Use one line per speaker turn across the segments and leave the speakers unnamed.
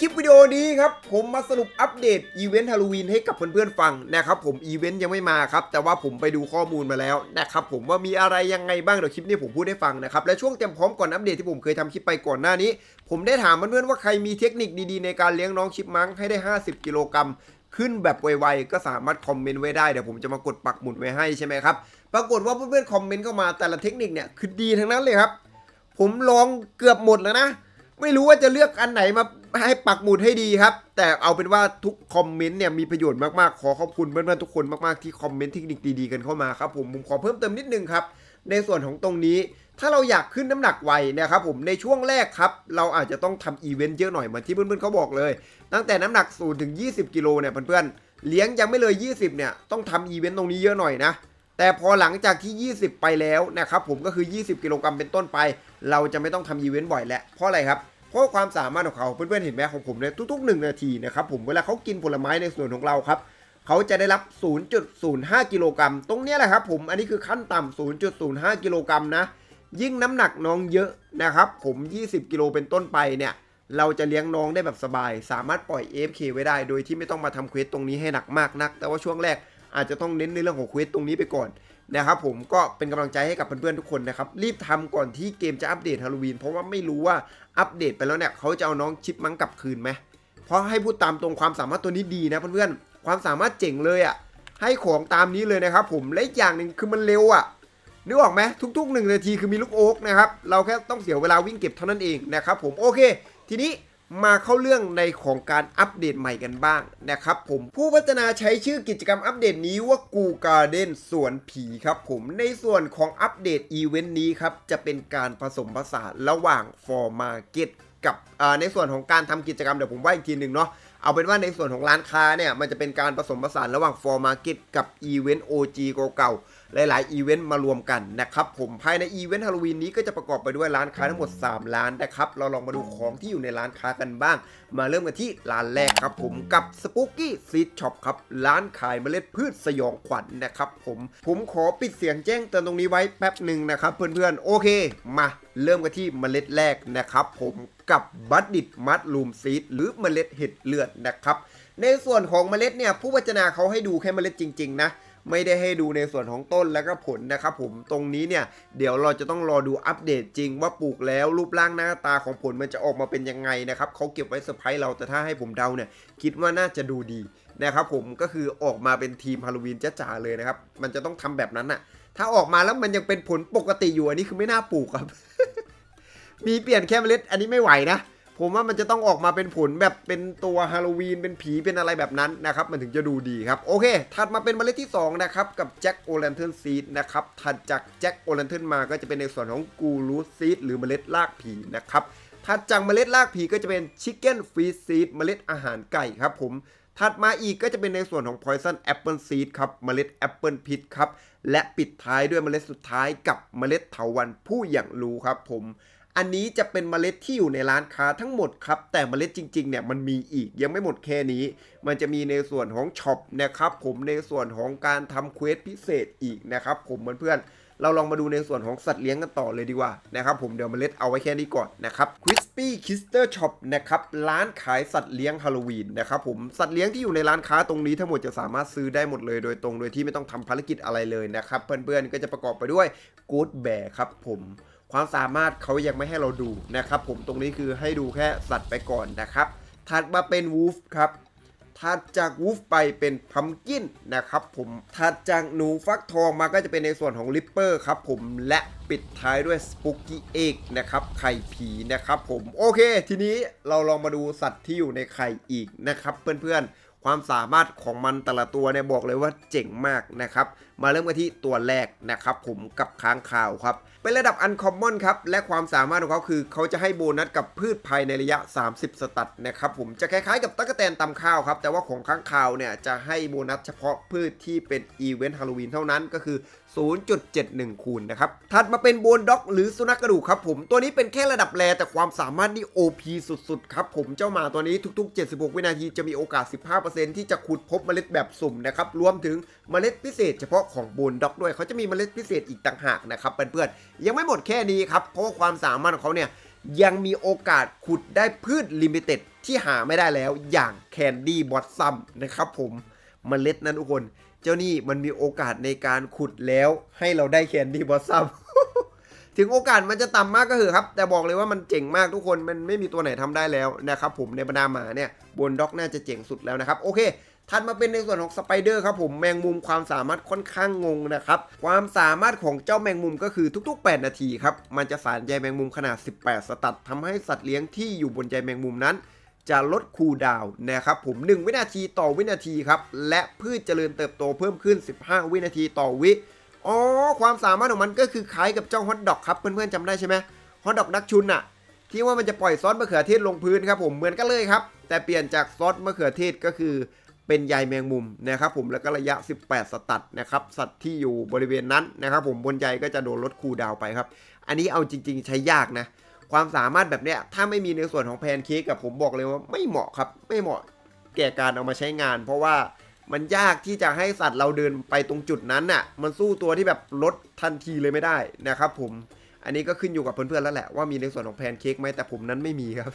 คลิปวิดีโอนี้ครับ ผมมาสรุปอัปเดตอีเวนต์ฮาโลวีนให้กับเพื่อนๆฟังนะครับผมอีเวนต์ยังไม่มาครับ แต่ว่าผมไปดูข้อมูลมาแล้วนะครับผมว่ามีอะไรยังไงบ้างเดี๋ยวคลิปนี้ผมพูดให้ฟังนะครับ และช่วงเตรียมพร้อมก่อนอัปเดตที่ผมเคยทำคลิปไปก่อนหน้านี้ ผมได้ถามเพื่อนๆว่าใครมีเทคนิคดีๆในการเลี้ยงน้องชิปมังให้ได้ 50 กิโลกรัมขึ้นแบบไวๆ ก็สามารถคอมเมนต์ไว้ได้ เดี๋ยวผมจะมากดปักหมุดไว้ให้ใช่ไหมครับ ปรากฏว่าเพื่อนๆคอมเมนต์เข้ามาแต่ละเทคนิคเนี่ยคือดีทั้งนั้นเลยครับ ผมลองเกือบหมดแล้วนะ ไม่รู้ว่าจะเลือกอันไหนมา ให้ปักหมุดให้ดีครับ แต่เอาเป็นว่าทุกคอมเมนต์เนี่ยมีประโยชน์มากๆ ขอขอบคุณเพื่อนๆทุกคนมากๆที่คอมเมนต์เทคนิคดีๆกันเข้ามาครับผมผมขอเพิ่มเติมนิดนึงครับ ในส่วนของตรงนี้ถ้าเราอยากขึ้นน้ำหนักไวนะครับผมในช่วงแรกครับ เราอาจจะต้องทำอีเวนต์เยอะหน่อยเหมือนที่เพื่อนๆเขาบอกเลย ตั้งแต่น้ำหนัก0ถึง 20 กิโลเนี่ยเพื่อนๆเลี้ยงยังไม่เลย 20 เนี่ยต้องทำอีเวนต์ตรงนี้เยอะหน่อยนะแต่พอหลังจากที่ 20 ไปแล้วนะครับผมก็คือ 20 กิโลกรัมเป็นต้นไป เราจะไม่ต้องทำอีเวนต์บ่อยแล้วเพราะอะไรครับ เพราะความสามารถของเขาเพื่อนๆเห็นไหมของผมเนี่ยทุกๆ 1 นาทีนะครับผมเวลาเขากินผลไม้ในส่วนของเราครับเขาจะได้รับ 0.05 กิโลกรัมตรงนี้แหละครับผมอันนี้คือขั้นต่ำ0.05 กิโลกรัมนะ ยิ่งน้ำหนักน้องเยอะนะครับผม 20 กิโลเป็นต้นไปเนี่ยเราจะเลี้ยงน้องได้แบบสบาย สามารถปล่อย AFK ไว้ได้ โดยที่ไม่ต้องมาทำเควสตรงนี้ให้หนักมากนัก แต่ว่าช่วงแรกอาจจะต้องเน้นในเรื่องของเควสตรงนี้ไปก่อน นะครับผมก็เป็นกำลังใจให้กับเพื่อนๆทุกคนนะครับ รีบทำก่อนที่เกมจะอัปเดตฮาโลวีนเพราะว่าไม่รู้ว่าอัปเดตไปแล้วเนี่ยเขาจะเอาน้องชิปมังกลับคืนไหมเพราะให้พูดตามตรงความสามารถตัวนี้ดีนะเพื่อนๆความสามารถเจ๋งเลยอะ่ะให้ของตามนี้เลยนะครับผมและอีกอย่างหนึ่งคือมันเร็วอะ่ะนึกออกไหมทุกๆหนึ่งนาทีคือมีลูกโอ๊กนะครับเราแค่ต้องเสียเวลาวิ่งเก็บเท่านั้นเองนะครับผมโอเค ทีนี้ มาเข้าเรื่องในของการอัปเดตใหม่กันบ้างนะครับผมผู้พัฒนาใช้ชื่อกิจกรรมอัปเดตนี้ว่ากูการ์เด้นสวนผีครับผมในส่วนของอัปเดตอีเวนต์นี้ครับ จะเป็นการผสมผสานระหว่างฟอร์มาเก็ตกับในส่วนของการทำกิจกรรมเดี๋ยวผมว่าอีกทีหนึ่งเนาะ เอาเป็นว่าในส่วนของร้านค้าเนี่ย มันจะเป็นการผสมผสานระหว่างฟอร์มาร์เก็ตกับอีเวนต์ OG เก่าๆหลายๆ อีเวนต์มารวมกันนะครับผมภายในอีเวนต์ฮาโลวีนนี้ก็จะประกอบไปด้วยร้านค้าทั้งหมด 3 ร้านนะครับ เราลองมาดูของที่อยู่ในร้านค้ากันบ้าง มาเริ่มกันที่ร้านแรกครับผมกับ Spooky Seed Shop ครับ ร้านขายเมล็ดพืชสยองขวัญนะครับผมผมขอปิดเสียงแจ้งเตือนตรงนี้ไว้แป๊บหนึ่งนะครับเพื่อนๆโอเคมา เริ่มกันที่เมล็ดแรกนะครับ ผมกับบัดดิดมัดลูมซีดหรือเมล็ดเห็ดเลือดนะครับ ในส่วนของเมล็ดเนี่ยผู้พัฒนาเขาให้ดูแค่เมล็ดจริง ๆ นะไม่ได้ให้ดูในส่วนของต้นแล้วก็ผลนะครับผมตรงนี้เนี่ยเดี๋ยวเราจะต้องรอดูอัปเดตจริงว่าปลูกแล้วรูปร่างหน้าตาของผลมันจะออกมาเป็นยังไงนะครับเขาเก็บไว้เซอร์ไพรส์เราแต่ถ้าให้ผมเดาเนี่ยคิดว่าน่าจะดูดีนะครับผมก็คือออกมาเป็นทีมฮาโลวีนจ้าๆเลยนะครับมันจะต้องทำแบบนั้นน่ะถ้าออกมาแล้วมันยังเป็นผลปกติอยู่อันนี้คือไม่น่าปลูกครับ มีเปลี่ยนแค่เมล็ด อันนี้ไม่ไหวนะ ผมว่ามันจะต้องออกมาเป็นผลแบบเป็นตัวฮาโลวีนเป็นผีเป็นอะไรแบบนั้นนะครับ มันถึงจะดูดีครับ โอเค ถัดมาเป็นเมล็ดที่ 2 นะครับ กับแจ็คโอแลนเทนซีดนะครับ ถัดจากแจ็คโอแลนเทนมาก็จะเป็นในส่วนของกูรูซีดหรือเมล็ดรากผีนะครับถัดจากเมล็ดรากผีก็จะเป็นชิคเก้นฟรีซีดเมล็ดอาหารไก่ครับผมถัดมาอีกก็จะเป็นในส่วนของ Poison Apple Seed ครับเมล็ดแอปเปิลพิษครับ และปิดท้ายด้วยเมล็ดสุดท้ายกับเมล็ดเถาวันผู้อย่างรู้ครับผม อันนี้จะเป็นเมล็ดที่อยู่ในร้านค้าทั้งหมดครับ แต่เมล็ดจริงๆเนี่ยมันมีอีกยังไม่หมดแค่นี้ มันจะมีในส่วนของช็อปนะครับผมในส่วนของการทำเควสพิเศษอีกนะครับผมเพื่อนๆเราลองมาดูในส่วนของสัตว์เลี้ยงกันต่อเลยดีกว่านะครับผมเดี๋ยวเมล็ดเอาไว้แค่นี้ก่อนนะครับ Crispy Kister Shop นะครับร้านขายสัตว์เลี้ยงฮาโลวีนนะครับผมสัตว์เลี้ยงที่อยู่ในร้านค้าตรงนี้ทั้งหมดจะสามารถซื้อได้หมดเลย โดยตรงโดยที่ไม่ต้องทำภารกิจอะไรเลยนะครับเพื่อนๆก็จะประกอบไปด้วย Good Bear ครับผม ความสามารถเขายังไม่ให้เราดูนะครับผมตรงนี้คือให้ดูแค่สัตว์ไปก่อนนะครับ ถัดมาเป็นวูฟครับถัดจากวูฟไปเป็นพัมกินนะครับผมถัดจากหนูฟักทองมาก็จะเป็นในส่วนของลิปเปอร์ครับผมและปิดท้ายด้วยสปุกกี้เอกนะครับไข่ผีนะครับผมโอเค ทีนี้เราลองมาดูสัตว์ที่อยู่ในไข่อีกนะครับ เพื่อนๆ ความสามารถของมันแต่ละตัวเนี่ยบอกเลยว่าเจ๋งมากนะครับ มาเริ่มกันที่ตัวแรกนะครับผมกับค้างคาวครับ เป็นระดับอันคอมมอนครับ และความสามารถของเขาคือ เขาจะให้โบนัสกับพืชภายในระยะ 30 สตัดนะครับผมจะคล้ายๆกับตั๊กแตนตำข้าวครับ แต่ว่าของค้างคาวเนี่ยจะให้โบนัสเฉพาะพืชที่เป็นอีเวนต์ฮาโลวีนเท่านั้นก็คือ 0.71 คูณนะครับถัดมาเป็นโบนด็อก หรือสุนัขกระดูกครับผมตัวนี้เป็นแค่ระดับแรแต่ความสามารถนี่ OP สุดๆครับผมเจ้าหมาตัวนี้ทุก ๆ 76 วินาทีจะมีโอกาส 15%ที่จะขุดพบเมล็ดแบบสุ่มนะครับรวมถึงเมล็ดพิเศษเฉพาะของโบนด็อกด้วย เขาจะมีเมล็ดพิเศษอีกต่างหากนะครับเพื่อนๆยังไม่หมดแค่นี้ครับ เพราะว่าความสามารถของเขาเนี่ยยังมีโอกาสขุดได้พืชลิมิเต็ดที่หาไม่ได้แล้วอย่างแคนดี้บอ s ซัมนะครับผมมเมล็ดนั้นทุกคน เจ้านี่มันมีโอกาสในการขุดแล้วให้เราได้แคนดี้บอ s ซัมถึงโอกาสมันจะต่ำมากก็เถอะครับ แต่บอกเลยว่ามันเจ๋งมากทุกคนมันไม่มีตัวไหนทำได้แล้วนะครับผมในบรรดาหมาเนี่ยบนด็อกน่าจะเจ๋งสุดแล้วนะครับ โอเค ถัดมาเป็นในส่วนของสไปเดอร์ครับผมแมงมุมความสามารถค่อนข้างงงนะครับความสามารถของเจ้าแมงมุมก็คือทุก ๆ 8 นาทีครับมันจะสารใยแมงมุมขนาด 18 สตัดทำให้สัตว์เลี้ยงที่อยู่บนใยแมงมุมนั้น จะลดคูลดาวน์นะครับผม 1 วินาทีต่อวินาทีครับและพืชเจริญเติบโตเพิ่มขึ้น 15 วินาทีต่อวิอ๋อความสามารถของมันก็คือคล้ายกับเจ้าฮอตดอกครับเพื่อนๆจำได้ใช่ไหมฮอตดอกดักชุนอะที่ว่ามันจะปล่อยซอสมะเขือเทศลงพื้นครับผมเหมือนกันเลยครับแต่เปลี่ยนจากซอสมะเขือเทศก็คือ เป็นใยแมงมุมนะครับผมแล้วก็ระยะ 18 สตัดนะครับสัตว์ที่อยู่บริเวณนั้นนะครับผมบนใยก็จะโดนลดคูดาวไปครับ อันนี้เอาจริง ๆ ใช้ยากนะ ความสามารถแบบเนี้ยถ้าไม่มีในส่วนของแพนเค้กกับผมบอกเลยว่าไม่เหมาะครับไม่เหมาะแก่การเอามาใช้งาน เพราะว่ามันยากที่จะให้สัตว์เราเดินไปตรงจุดนั้นน่ะ มันสู้ตัวที่แบบลดทันทีเลยไม่ได้นะครับผม อันนี้ก็ขึ้นอยู่กับเพื่อนๆแล้วแหละว่ามีในส่วนของแพนเค้กไหมแต่ผมนั้นไม่มีครับ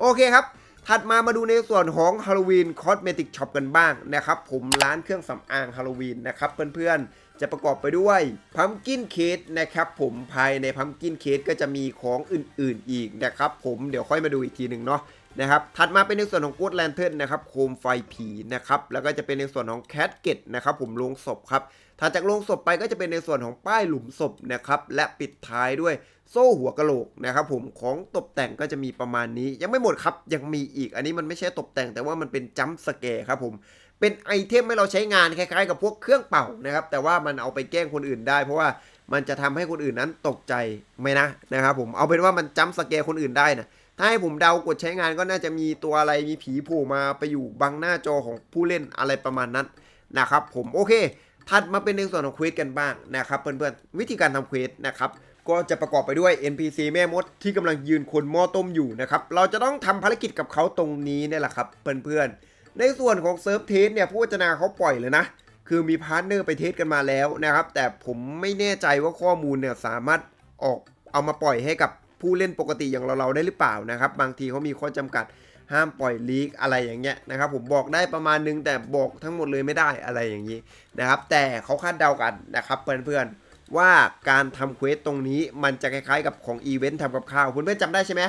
โอเคครับ ถัดมามาดูในส่วนของฮาโลวีนคอสเมติกช็อปกันบ้างนะครับ ผมร้านเครื่องสำอางฮาโลวีนนะครับเพื่อนๆ จะประกอบไปด้วยพัมกินเคสนะครับผมภายในพัมกินเคสก็จะมีของอื่นๆอีกนะครับผมเดี๋ยวค่อยมาดูอีกทีหนึ่งเนาะนะครับถัดมาเป็นในส่วนของกูดแลนเทิร์นนะครับโคมไฟผีนะครับแล้วก็จะเป็นในส่วนของแคทเกตนะครับผมโลงศพครับ ถัดจากโลงศพไปก็จะเป็นในส่วนของป้ายหลุมศพนะครับและปิดท้ายด้วยโซ่หัวกะโหลกนะครับผมของตกแต่งก็จะมีประมาณนี้ ยังไม่หมดครับยังมีอีกอันนี้มันไม่ใช่ตกแต่ง แต่ว่ามันเป็นจัมป์สแกร์ครับผมเป็นไอเทมให้เราใช้งานคล้ายๆ กับพวกเครื่องเป่านะครับแต่ว่ามันเอาไปแกล้งคนอื่นได้ เพราะว่ามันจะทำให้คนอื่นนั้นตกใจไหมนะนะครับผมเอาเป็นว่ามันจัมป์สแกร์คนอื่นได้นะถ้าให้ผมเดากดใช้งานก็น่าจะมีตัวอะไรมีผีโผล่มาไปอยู่บังหน้าจอของผู้เล่นอะไรประมาณนั้นนะครับผมโอเค ถัดมาเป็นในส่วนของควสกันบ้างนะครับเพื่อนๆวิธีการทำควสนะครับก็จะประกอบไปด้วย NPC แม่มดที่กำลังยืนคนหม้อต้มอยู่นะครับเราจะต้องทำภารกิจกับเขาตรงนี้นี่แหละครับเพื่อนๆในส่วนของเซิร์ฟเทสเนี่ยผู้พัฒนาเขาปล่อยเลยนะคือมีพาร์ทเนอร์ไปเทสกันมาแล้วนะครับ แต่ผมไม่แน่ใจว่าข้อมูลเนี่ยสามารถออกเอามาปล่อยให้กับผู้เล่นปกติอย่างเราๆได้หรือเปล่านะครับ บางทีเขามีข้อจำกัด ห้ามปล่อยลีกอะไรอย่างเงี้ยนะครับผมบอกได้ประมาณนึงแต่บอกทั้งหมดเลยไม่ได้อะไรอย่างนี้นะครับ แต่เขาคาดเดากันนะครับเพื่อนๆว่าการทำเควสตรงนี้มันจะคล้ายๆกับของอีเวนต์ทำกับข้าวเพื่อนๆจำได้ใช่ไหม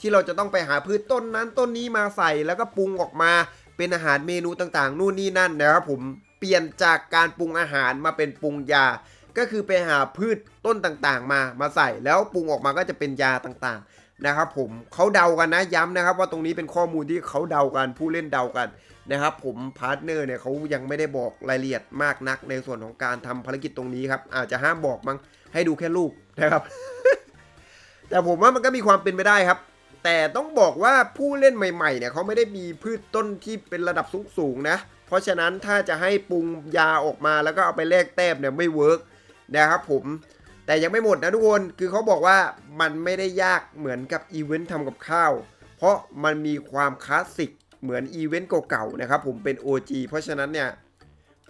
ที่เราจะต้องไปหาพืชต้นนั้นต้นนี้มาใส่แล้วก็ปรุงออกมาเป็นอาหารเมนูต่างๆ นู่นนี่นั่นนะครับผมเปลี่ยนจากการปรุงอาหารมาเป็นปรุงยา ก็คือไปหาพืชต้นต่างๆ มามาใส่แล้วปรุงออกมาก็จะเป็นยาต่างๆ นะครับผมเขาเดากันนะย้ำนะครับ ว่าตรงนี้เป็นข้อมูลที่เขาเดากันผู้เล่นเดากันนะครับ ผมพาร์ทเนอร์เนี่ยเขายังไม่ได้บอกรายละเอียดมากนักในส่วนของการทำภารกิจตรงนี้ครับ อาจจะห้ามบอกมั้งให้ดูแค่รูปนะครับ แต่ผมว่ามันก็มีความเป็นไปได้ครับ แต่ต้องบอกว่าผู้เล่นใหม่ๆเนี่ยเขาไม่ได้มีพืชต้นที่เป็นระดับสูงๆนะ เพราะฉะนั้นถ้าจะให้ปรุงยาออกมาแล้วก็เอาไปแลกแต้มเนี่ยไม่เวิร์กนะครับผม แต่ยังไม่หมดนะทุกคน คือเขาบอกว่ามันไม่ได้ยากเหมือนกับอีเวนต์ทำกับข้าว เพราะมันมีความคลาสสิกเหมือนอีเวนต์เก่าๆนะครับผมเป็น OG เพราะฉะนั้นเนี่ย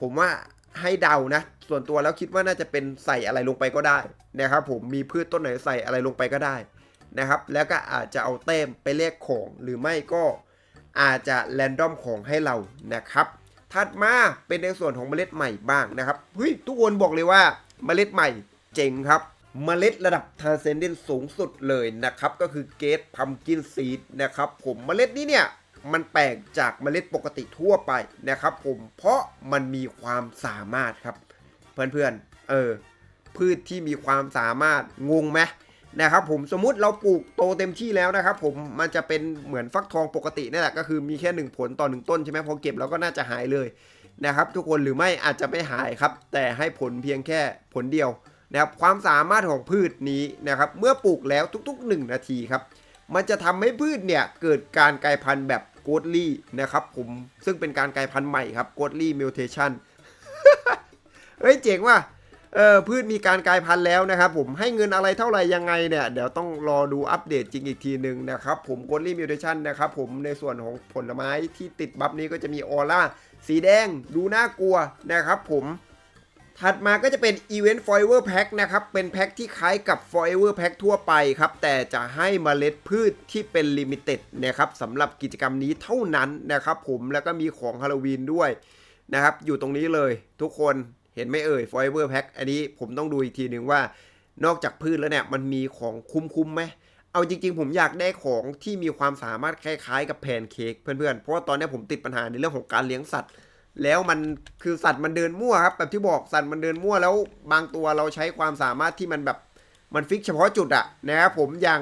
ผมว่าให้เดานะ ส่วนตัวแล้วคิดว่าน่าจะเป็นใส่อะไรลงไปก็ได้นะครับผมมีพืชต้นไหนใส่อะไรลงไปก็ได้นะครับ แล้วก็อาจจะเอาเต้มไปเลขของหรือไม่ก็อาจจะแรนดอมของให้เรานะครับถัดมาเป็นในส่วนของเมล็ดใหม่บ้างนะครับเฮ้ยทุกคนบอกเลยว่าเมล็ดใหม่ เจ๋งครับเมล็ดระดับทาเซนเดนสูงสุดเลยนะครับ ก็คือเกตพัมกินซีดนะครับผมเมล็ดนี้เนี่ยมันแปลกจากเมล็ดปกติทั่วไปนะครับผมเพราะมันมีความสามารถครับ เพื่อนๆเออพืชที่มีความสามารถงงไหมนะครับผมสมมุติเราปลูกโตเต็มที่แล้วนะครับผมมันจะเป็นเหมือนฟักทองปกตินี่แหละก็คือมีแค่หนึ่งผลต่อหนึ่งต้นใช่ไหมพอเก็บแล้วก็น่าจะหายเลยนะครับ ทุกคนหรือไม่อาจจะไม่หายครับ แต่ให้ผลเพียงแค่ผลเดียว นะครับความสามารถของพืชนี้นะครับเมื่อปลูกแล้วทุก ๆ 1 นาทีครับมันจะทำให้พืชเนี่ยเกิดการกลายพันธุ์แบบโกดลี่นะครับผมซึ่งเป็นการกลายพันธุ์ใหม่ครับโกดลี่มิวเทชันเฮ้ยเจ๋งว่ะเออพืชมีการกลายพันธุ์แล้วนะครับผมให้เงินอะไรเท่าไหร่ยังไงเนี่ย เดี๋ยวต้องรอดูอัปเดตจริงอีกทีหนึ่งนะครับผมโกดลี่มิวเทชันนะครับผมในส่วนของผลไม้ที่ติดบัฟนี้ก็จะมีออร่าสีแดงดูน่ากลัวนะครับผม ถัดมาก็จะเป็น Event Forever Pack นะครับ เป็นแพ็คที่คล้ายกับ Forever Pack ทั่วไปครับ แต่จะให้เมล็ดพืชที่เป็น Limited นะครับสำหรับกิจกรรมนี้เท่านั้นนะครับผมแล้วก็มีของฮาโลวีนด้วยนะครับ อยู่ตรงนี้เลยทุกคนเห็นไหมเอ่ย Forever Pack อันนี้ผมต้องดูอีกทีหนึ่งว่านอกจากพืชแล้วเนี่ย มันมีของคุ้มๆไหมเอาจริงๆ ผมอยากได้ของที่มีความสามารถคล้ายๆ กับแพนเค้กเพื่อนๆ เพราะว่าตอนนี้ผมติดปัญหาในเรื่องของการเลี้ยงสัตว์ แล้วมันคือสัตว์มันเดินมั่วครับแบบที่บอกสัตว์มันเดินมั่วแล้วบางตัวเราใช้ความสามารถที่มันแบบมันฟิกเฉพาะจุดอะนะครับผมอย่าง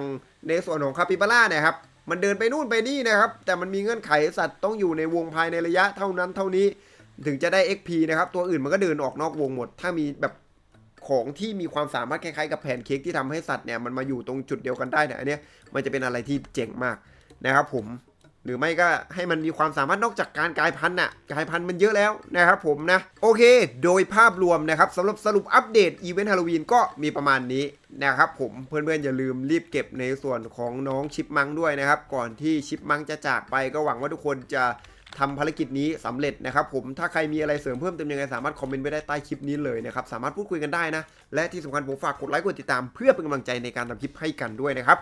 ในส่วนของคาปิบาร่าเนี่ยครับมันเดินไปนู่นไปนี่นะครับ แต่มันมีเงื่อนไขสัตว์ต้องอยู่ในวงภายในระยะเท่านั้นเท่านี้ถึงจะได้ XP นะครับ ตัวอื่นมันก็เดินออกนอกวงหมด ถ้ามีแบบของที่มีความสามารถคล้ายๆกับแพนเค้กที่ทำให้สัตว์เนี่ยมันมาอยู่ตรงจุดเดียวกันได้เนี่ยอันเนี้ยมันจะเป็นอะไรที่เจ๋งมากนะครับผม หรือไม่ก็ให้มันมีความสามารถนอกจากการกลายพันธุ์น่ะกลายพันธุ์มันเยอะแล้วนะครับผมนะ โอเค โดยภาพรวมนะครับสำหรับสรุปอัปเดตอีเวนต์ฮาโลวีนก็มีประมาณนี้นะครับผมเพื่อนๆอย่าลืมรีบเก็บในส่วนของน้องชิปมังด้วยนะครับ ก่อนที่ชิปมังจะจากไปก็หวังว่าทุกคนจะทำภารกิจนี้สำเร็จนะครับผมถ้าใครมีอะไรเสริมเพิ่มเติมยังไงสามารถคอมเมนต์ไว้ได้ใต้คลิปนี้เลยนะครับ สามารถพูดคุยกันได้นะ และที่สำคัญผมฝากกดไลค์กดติดตามเพื่อเป็นกำลังใจในการทำคลิปให้กันด้วยนะครับ